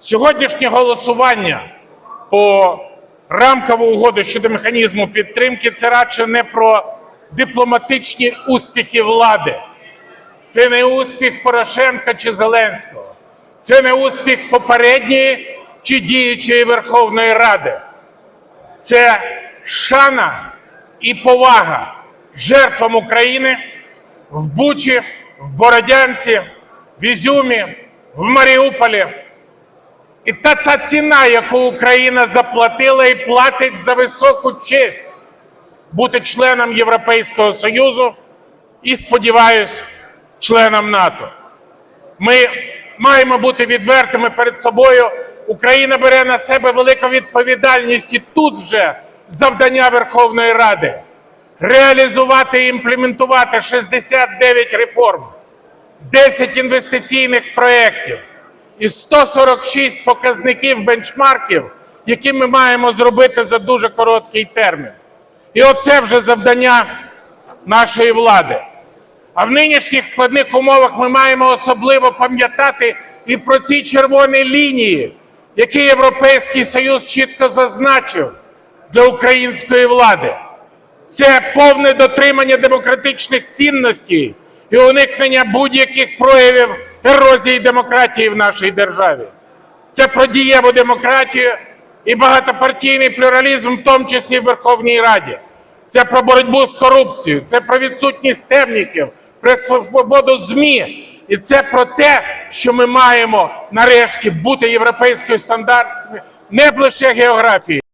Сьогоднішнє голосування по рамкову угоду щодо механізму підтримки це радше не про дипломатичні успіхи влади. Це не успіх Порошенка чи Зеленського. Це не успіх попередньої чи діючої Верховної Ради. Це шана і повага жертвам України в Бучі, в Бородянці, в Ізюмі, в Маріуполі. І та ця ціна, яку Україна заплатила і платить за високу честь бути членом Європейського Союзу і, сподіваюсь, членом НАТО. Ми маємо бути відвертими перед собою. Україна бере на себе велику відповідальність і тут вже завдання Верховної Ради реалізувати і імплементувати 69 реформ, 10 інвестиційних проєктів і 146 показників бенчмарків, які ми маємо зробити за дуже короткий термін. І оце вже завдання нашої влади. А в нинішніх складних умовах ми маємо особливо пам'ятати і про ці червоні лінії, які Європейський Союз чітко зазначив для української влади. Це повне дотримання демократичних цінностей і уникнення будь-яких проявів ерозії демократії в нашій державі. Це про дієву демократію і багатопартійний плюралізм, в тому числі в Верховній Раді. Це про боротьбу з корупцією, це про відсутність темників, про свободу ЗМІ. І це про те, що ми маємо нарешті бути європейською стандартною не лише географії.